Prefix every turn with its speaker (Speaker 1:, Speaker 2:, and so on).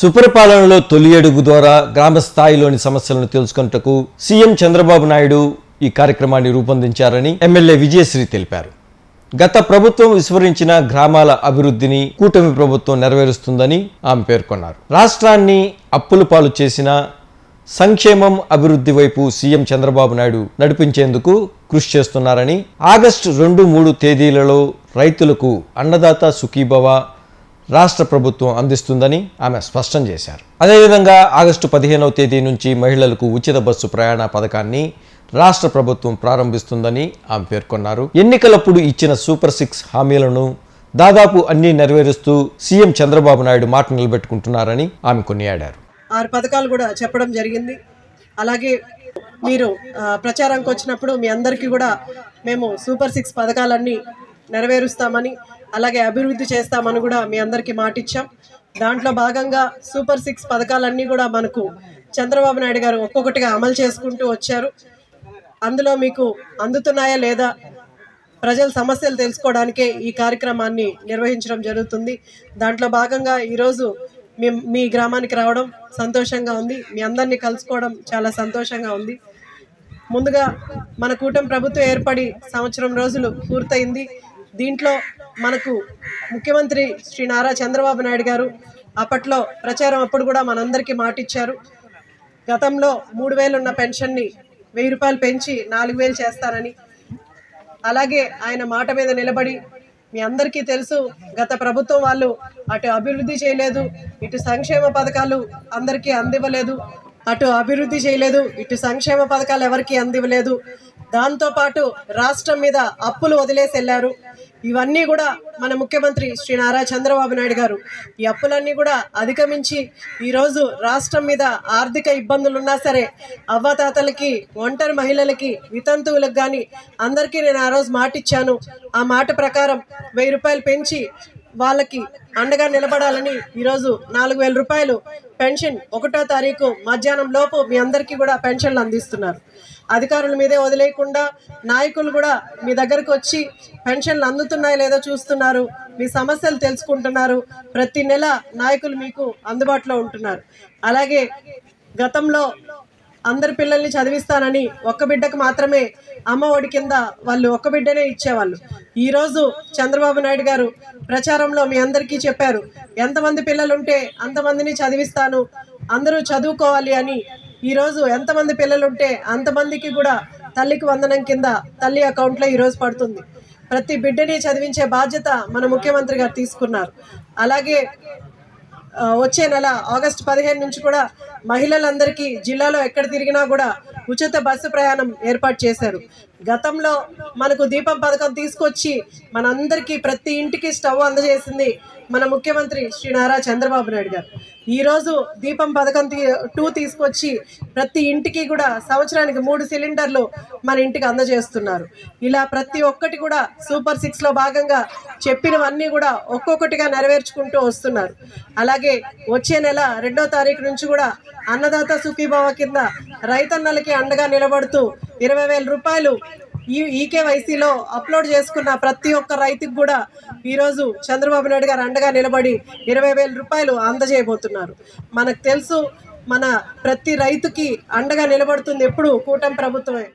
Speaker 1: సుపరిపాలనలో తొలి అడుగు ద్వారా గ్రామ స్థాయిలోని సమస్యలను తెలుసుకున్నటకు సీఎం చంద్రబాబు నాయుడు ఈ కార్యక్రమాన్ని రూపొందించారని ఎమ్మెల్యే విజయశ్రీ తెలిపారు. గత ప్రభుత్వం విస్మరించిన గ్రామాల అభివృద్ధిని కూటమి ప్రభుత్వం నెరవేరుస్తుందని ఆమె పేర్కొన్నారు. రాష్ట్రాన్ని అప్పుల పాలు చేసిన సంక్షేమం అభివృద్ధి వైపు సీఎం చంద్రబాబు నాయుడు నడిపించేందుకు కృషి చేస్తున్నారని ఆగస్టు రెండు మూడు తేదీలలో రైతులకు అన్నదాత సుఖీభవ రాష్ట్ర ప్రభుత్వం అందిస్తుందని ఆమె స్పష్టం చేశారు. అదేవిధంగా ఆగస్టు పదిహేనవ తేదీ నుంచి మహిళలకు ఉచిత బస్సు ప్రయాణ పథకాన్ని రాష్ట్ర ప్రభుత్వం ప్రారంభిస్తుందని ఆమె పేర్కొన్నారు. ఎన్నికలప్పుడు ఇచ్చిన సూపర్ సిక్స్ హామీలను దాదాపు అన్ని నెరవేరుస్తూ సీఎం చంద్రబాబు నాయుడు మాట నిలబెట్టుకుంటున్నారని ఆమె కొనియాడారు.
Speaker 2: ఆరు పథకాలు కూడా చెప్పడం జరిగింది. అలాగే మీరు ప్రచారానికి వచ్చినప్పుడు మీ అందరికీ కూడా మేము సూపర్ సిక్స్ పథకాలన్నీ నెరవేరుస్తామని అలాగే అభివృద్ధి చేస్తామని కూడా మీ అందరికీ మాటిచ్చాం. దాంట్లో భాగంగా సూపర్ సిక్స్ పథకాలన్నీ కూడా మనకు చంద్రబాబు నాయుడు గారు ఒక్కొక్కటిగా అమలు చేసుకుంటూ వచ్చారు. అందులో మీకు అందుతున్నాయా లేదా ప్రజల సమస్యలు తెలుసుకోవడానికే ఈ కార్యక్రమాన్ని నిర్వహించడం జరుగుతుంది. దాంట్లో భాగంగా ఈరోజు మీ మీ గ్రామానికి రావడం సంతోషంగా ఉంది. మీ అందరినీ కలుసుకోవడం చాలా సంతోషంగా ఉంది. ముందుగా మన కూటమి ప్రభుత్వం ఏర్పడి సంవత్సరం రోజులు పూర్తయింది. దీంట్లో మనకు ముఖ్యమంత్రి శ్రీ నారా చంద్రబాబు నాయుడు గారు అప్పట్లో ప్రచారం అప్పుడు కూడా మనందరికీ మాటిచ్చారు. గతంలో మూడు వేలు ఉన్న పెన్షన్ని వెయ్యి రూపాయలు పెంచి నాలుగు వేలు చేస్తానని అలాగే ఆయన మాట మీద నిలబడి మీ అందరికీ తెలుసు గత ప్రభుత్వం వాళ్ళు అటు అభివృద్ధి చేయలేదు ఇటు సంక్షేమ పథకాలు అందరికీ అందివ్వలేదు అటు అభివృద్ధి చేయలేదు ఇటు సంక్షేమ పథకాలు ఎవరికీ అందివ్వలేదు. దాంతోపాటు రాష్ట్రం మీద అప్పులు వదిలేసి వెళ్ళారు. ఇవన్నీ కూడా మన ముఖ్యమంత్రి శ్రీ నారా చంద్రబాబు నాయుడు గారు. ఈ అప్పులన్నీ కూడా అధిగమించి ఈరోజు రాష్ట్రం మీద ఆర్థిక ఇబ్బందులు ఉన్నా సరే అవ్వతాతలకి ఒంటరి మహిళలకి వితంతువులకు కానీ అందరికీ నేను ఆ రోజు మాట ఇచ్చాను ఆ మాట ప్రకారం వెయ్యి రూపాయలు పెంచి వాళ్ళకి అండగా నిలబడాలని ఈరోజు నాలుగు వేల రూపాయలు పెన్షన్ ఒకటో తారీఖు మధ్యాహ్నం లోపు మీ అందరికీ కూడా పెన్షన్లు అందిస్తున్నారు. అధికారుల మీదే వదిలేయకుండా నాయకులు కూడా మీ దగ్గరకు వచ్చి పెన్షన్లు అందుతున్నాయో లేదో చూస్తున్నారు. మీ సమస్యలు తెలుసుకుంటున్నారు. ప్రతి నెల నాయకులు మీకు అందుబాటులో ఉంటున్నారు. అలాగే గతంలో అందరి పిల్లల్ని చదివిస్తానని ఒక్క బిడ్డకు మాత్రమే అమ్మ ఒడి కింద వాళ్ళు ఒక్క బిడ్డనే ఇచ్చేవాళ్ళు. ఈరోజు చంద్రబాబు నాయుడు గారు ప్రచారంలో మీ అందరికీ చెప్పారు. ఎంతమంది పిల్లలు ఉంటే అంతమందిని చదివిస్తాను అందరూ చదువుకోవాలి అని ఈరోజు ఎంతమంది పిల్లలు ఉంటే అంతమందికి కూడా తల్లికి వందనం కింద తల్లి అకౌంట్లో ఈరోజు పడుతుంది. ప్రతి బిడ్డని చదివించే బాధ్యత మన ముఖ్యమంత్రి గారు తీసుకున్నారు. అలాగే వచ్చే నెల ఆగస్టు పదిహేను నుంచి కూడా మహిళలందరికీ జిల్లాలో ఎక్కడ తిరిగినా కూడా ఉచిత బస్సు ప్రయాణం ఏర్పాటు చేశారు. గతంలో మనకు దీపం పథకం తీసుకొచ్చి మనందరికీ ప్రతి ఇంటికి స్టవ్ అందజేసింది మన ముఖ్యమంత్రి శ్రీ నారా చంద్రబాబు నాయుడు గారు. ఈరోజు దీపం పథకం తీ టూ తీసుకొచ్చి ప్రతి ఇంటికి కూడా సంవత్సరానికి మూడు సిలిండర్లు మన ఇంటికి అందజేస్తున్నారు. ఇలా ప్రతి ఒక్కటి కూడా సూపర్ సిక్స్లో భాగంగా చెప్పినవన్నీ కూడా ఒక్కొక్కటిగా నెరవేర్చుకుంటూ వస్తున్నారు. అలాగే వచ్చే నెల రెండో తారీఖు నుంచి కూడా అన్నదాత సుఖీభావ కింద రైతన్నలకి అండగా నిలబడుతూ ఇరవై వేల రూపాయలు ఈ ఈకేవైసీలో అప్లోడ్ చేసుకున్న ప్రతి ఒక్క రైతుకు కూడా ఈరోజు చంద్రబాబు నాయుడు గారు అండగా నిలబడి ఇరవై వేల రూపాయలు అందజేయబోతున్నారు. మనకు తెలుసు మన ప్రతి రైతుకి అండగా నిలబడుతుంది ఎప్పుడు కూటమి ప్రభుత్వమే.